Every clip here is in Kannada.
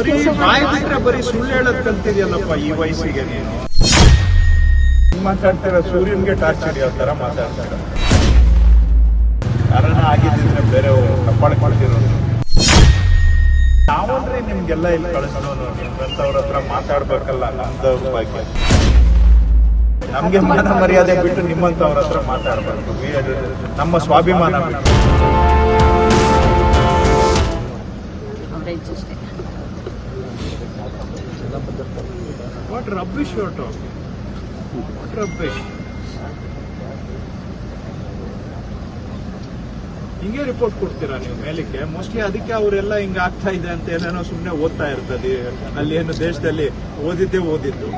ಬರೀ ಬಾಯಿ ಬಿಟ್ರೆ ಬರೀ ಸುಳ್ಳು ಹೇಳೋದ್ ಕಲ್ತಿದ್ಯಲ್ಲಪ್ಪ ಈ ವಯಸ್ಸಿಗೆ ನೀನು? ಮಾತಾಡ್ತಾರ ಸೂರ್ಯನ್ಗೆ ಟಾರ್ಚ್ ಹಿಡಿಯೋ ತರ ಮಾತಾಡ್ತಾರ. ಕಾರಣ ಆಗಿದ್ದಿದ್ರೆ ಬೇರೆ ಕಪ್ಪಾಳೆ ಮಾಡ್ತಿರೋದು ನಾವಂದ್ರೆ ನಿಮ್ಗೆಲ್ಲ ಇಲ್ಲಿ ಕಳಿಸೋನು ನಿಮ್ಗಂತವ್ರ ಹತ್ರ ಮಾತಾಡ್ಬೇಕಲ್ಲ ನಮ್ದು ಬಗ್ಗೆ ನಮ್ಗೆ ಮಾನ ಮರ್ಯಾದೆ ಬಿಟ್ಟು ನಿಮ್ಮಂತವ್ರ ಹತ್ರ ಮಾತಾಡ್ಬಾರ್ದು. ನಮ್ಮ ಸ್ವಾಭಿಮಾನ ಬಿಟ್ಟು. ಅಷ್ಟೇ what rubbish what what rubbish ಹಿಂಗೆ ರಿಪೋರ್ಟ್ ಕೊಡ್ತೀರಾ ನೀವು ಮೇಲಕ್ಕೆ? ಮೋಸ್ಟ್ಲಿ ಅದಕ್ಕೆ ಅವರೆಲ್ಲ ಹಿಂಗ ಆಗ್ತಾ ಇದೆ ಅಂತ ಏನೇನೋ ಸುಮ್ಮನೆ ಓದ್ತಾ ಇರ್ತದೆ. ಅಲ್ಲಿ ಏನು ದೇಶದಲ್ಲಿ ಓದಿದ್ದೇ ಓದಿದ್ದು.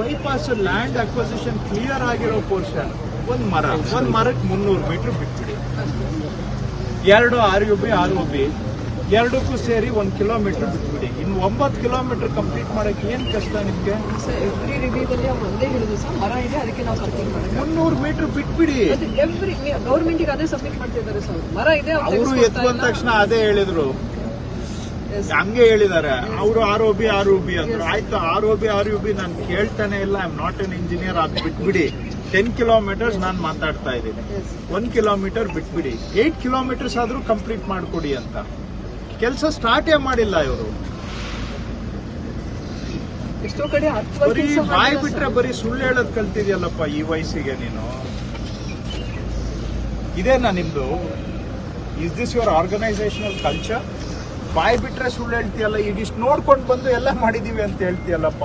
ಬೈಪಾಸ್ ಲ್ಯಾಂಡ್ ಅಕ್ವಸಿಷನ್ ಕ್ಲಿಯರ್ ಆಗಿರೋ ಪೋರ್ಷನ್ ಒಂದು ಮರ. ಒಂದು ಮರಕ್ಕೆ ಮುನ್ನೂರು ಮೀಟರ್ ಬಿಟ್ಬಿಡಿ. ಎರಡು R U B R O B ಎರಡಕ್ಕೂ ಸೇರಿ ಒಂದು ಕಿಲೋಮೀಟರ್ ಬಿಟ್ಬಿಡಿ. ಇನ್ನು ಒಂಬತ್ತು ಕಿಲೋಮೀಟರ್ ಕಂಪ್ಲೀಟ್ ಮಾಡಕ್ಕೆ ಏನು ಕಷ್ಟ ನಿಮಗೆ? ಮುನ್ನೂರು ಮೀಟರ್ ಬಿಟ್ಬಿಡಿ. ಎವ್ರಿ ಗೌರ್ಮೆಂಟಿಗೆ ಅದೇ ಸಬ್ಮಿಟ್ ಮಾಡ್ತಿದ್ದಾರೆ ಸರ್. ಮರ ಇದೆ ಅವರು ಎತ್ತು ತಕ್ಷಣ ಅದೇ ಹೇಳಿದ್ರು. ಹಂಗೆ ಹೇಳಿದ್ದಾರೆ. ಅವರು R O B R U B ಅಂದ್ರು. ಆಯ್ತು R O B R U B ನಾನು ಕೇಳ್ತಾನೆ ಇಲ್ಲ. I am not an engineer ಅದು ಬಿಟ್ಬಿಡಿ. ಟೆನ್ ಕಿಲೋಮೀಟರ್ಸ್ ನಾನು ಮಾತಾಡ್ತಾ ಇದ್ದೀನಿ. ಒನ್ ಕಿಲೋಮೀಟರ್ ಬಿಟ್ಬಿಡಿ. ಏಟ್ ಕಿಲೋಮೀಟರ್ಸ್ ಆದರೂ ಕಂಪ್ಲೀಟ್ ಮಾಡಿಕೊಡಿ ಅಂತ. ಕೆಲಸ ಸ್ಟಾರ್ಟೇ ಮಾಡಿಲ್ಲ ಇವರು. ಎಷ್ಟೋ ಕಡೆ ಬರೀ ಬಾಯಿ ಬಿಟ್ರೆ ಬರೀ ಸುಳ್ಳು ಹೇಳೋದ್ ಕಲ್ತಿದ್ಯಲ್ಲಪ್ಪ ಈ ವಯಸ್ಸಿಗೆ ನೀನು? ಇದೇನಾ ನಿಮ್ದು? Is this your organisational culture ಬಾಯಿ ಬಿಟ್ರೆ ಸುಳ್ಳು ಹೇಳ್ತೀಯಲ್ಲ ಇಷ್ಟು ನೋಡ್ಕೊಂಡು ಬಂದು ಎಲ್ಲ ಮಾಡಿದೀವಿ ಅಂತ ಹೇಳ್ತೀಯಲ್ಲಪ್ಪ.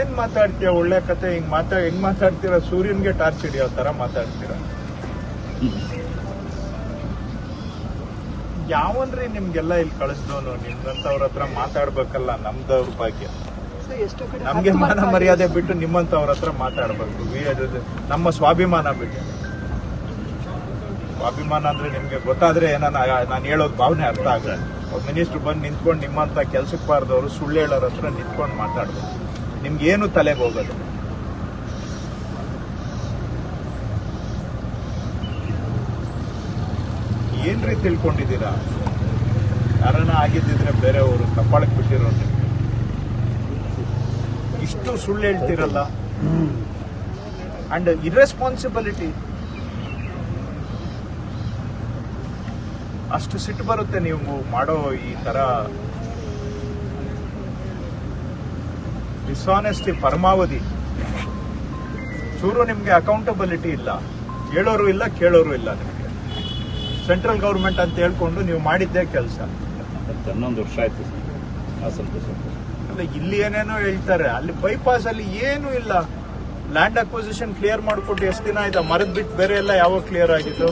ಏನ್ ಮಾತಾಡ್ತೀಯ ಒಳ್ಳೆ ಕತೆ ಹಿಂಗ್ ಮಾತಾ ಹೆಂಗ್ ಮಾತಾಡ್ತೀರಾ? ಸೂರ್ಯನ್ಗೆ ಟಾರ್ಚ್ ಹಿಡಿಯೋ ತರ ಮಾತಾಡ್ತೀರ. ಯಾವನ್ರಿ ನಿಮ್ಗೆಲ್ಲ ಇಲ್ಲಿ ಕಳಿಸ್ದವನು ನಿಮ್ಗಂತವ್ರ ಹತ್ರ ಮಾತಾಡ್ಬೇಕಲ್ಲ ನಮ್ದವ್ರ ಭಾಗ್ಯ ನಮ್ಗೆ ಮಾನ ಮರ್ಯಾದೆ ಬಿಟ್ಟು ನಿಮ್ಮಂತವ್ರ ಹತ್ರ ಮಾತಾಡ್ಬೇಕು. ನಮ್ಮ ಸ್ವಾಭಿಮಾನ ಬಿಟ್ಟು. ಸ್ವಾಭಿಮಾನ ಅಂದ್ರೆ ನಿಮ್ಗೆ ಗೊತ್ತಾದ್ರೆ ಏನಾನ ನಾನು ಹೇಳೋದು ಭಾವನೆ ಅರ್ಥ ಆಗಲ್ಲ ಒಬ್ಬ ಮಿನಿಸ್ಟರ್ ಬಂದು ನಿಂತ್ಕೊಂಡು ನಿಮ್ಮಂತ ಕೆಲ್ಸಕ್ಕೆ ಬಾರ್ದವ್ರು ಸುಳ್ಳು ಹೇಳೋರ ಹತ್ರ ನಿಂತ್ಕೊಂಡು ಮಾತಾಡ್ಬೇಕು. ನಿಮ್ಗೆ ಏನು ತಲೆಗೆ ಹೋಗೋದು? ಏನ್ರಿ ತಿಳ್ಕೊಂಡಿದ್ದೀರಾ? ಕಾರಣ ಆಗಿದ್ದಿದ್ರೆ ಬೇರೆಯವರು ತಪ್ಪಾಳಕ್ಕೆ ಬಿಟ್ಟಿರೋರು ನಿಮ್ಗೆ ಇಷ್ಟು ಸುಳ್ಳು ಹೇಳ್ತಿರಲ್ಲ. ಅಂಡ್ ಇರ್ರೆಸ್ಪಾನ್ಸಿಬಿಲಿಟಿ ಅಷ್ಟು ಸಿಟ್ಟು ಬರುತ್ತೆ ನೀವು ಮಾಡೋ ಈ ತರ ಡಿಸಾನೆಸ್ಟಿ ಪರಮಾವಧಿ. ಚೂರು ನಿಮಗೆ ಅಕೌಂಟಬಿಲಿಟಿ ಇಲ್ಲ. ಹೇಳೋರು ಇಲ್ಲ, ಕೇಳೋರು ಇಲ್ಲ ನಿಮಗೆ. ಸೆಂಟ್ರಲ್ ಗೌರ್ಮೆಂಟ್ ಅಂತ ಹೇಳ್ಕೊಂಡು ನೀವು ಮಾಡಿದ್ದೇ ಕೆಲಸ. ಹನ್ನೊಂದು ವರ್ಷ ಆಯ್ತು ಅಲ್ಲ ಇಲ್ಲಿ ಏನೇನೋ ಹೇಳ್ತಾರೆ. ಅಲ್ಲಿ ಬೈಪಾಸ್ ಅಲ್ಲಿ ಏನು ಇಲ್ಲ. ಲ್ಯಾಂಡ್ ಅಕ್ವಿಸಿಷನ್ ಕ್ಲಿಯರ್ ಮಾಡಿಕೊಟ್ಟು ಎಷ್ಟು ದಿನ ಆಯ್ತಾ? ಮರದ ಬಿಟ್ಟು ಬೇರೆ ಎಲ್ಲ ಯಾವಾಗ ಕ್ಲಿಯರ್ ಆಗಿತ್ತು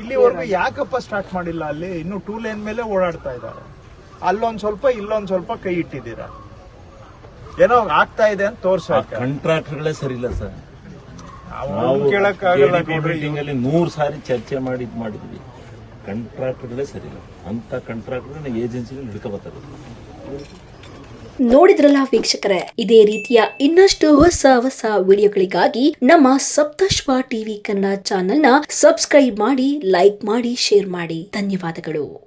ಇಲ್ಲಿವರೆಗೂ ಯಾಕಪ್ಪ ಸ್ಟಾರ್ಟ್ ಮಾಡಿಲ್ಲ ಅಲ್ಲಿ? ಇನ್ನು ಟೂ ಲೈನ್ ಮೇಲೆ ಓಡಾಡ್ತಾ ಇದ್ದಾರೆ. ಅಲ್ಲೊಂದ್ ಸ್ವಲ್ಪ ಇಲ್ಲೊಂದ್ ಸ್ವಲ್ಪ ಕೈ ಇಟ್ಟಿದ್ದೀರಾ? ಏನೋ ಆಗ್ತಾ ಇದೆ ಅಂತ ತೋರ್ಸ ಕಾಂಟ್ರಾಕ್ಟರ್ಗಳೇ ಸರಿ ಇಲ್ಲ ಸರ್. ಮೀಟಿಂಗ್ ಅಲ್ಲಿ ನೂರ್ ಸಾರಿ ಚರ್ಚೆ ಮಾಡಿ ಇದ್ ಮಾಡಿದ್ವಿ. ಕಾಂಟ್ರಾಕ್ಟರ್ಗಳೇ ಸರಿ ಇಲ್ಲ. ಅಂತ ಕಾಂಟ್ರಾಕ್ಟರ್ ಏಜೆನ್ಸಿಗಳು ಹಿಡ್ಕೊಬರ್ತಾರೆ ನೋಡಿದ್ರಲ್ಲ ವೀಕ್ಷಕರೇ ಇದೇ ರೀತಿಯ ಇನ್ನಷ್ಟು ಹೊಸ ಹೊಸ ವಿಡಿಯೋಗಳಿಗಾಗಿ ನಮ್ಮ ಸಪ್ತಶ್ವ ಟಿವಿ ಕನ್ನಡ ಚಾನೆಲ್ನ ಸಬ್ಸ್ಕ್ರೈಬ್ ಮಾಡಿ ಲೈಕ್ ಮಾಡಿ ಶೇರ್ ಮಾಡಿ. ಧನ್ಯವಾದಗಳು.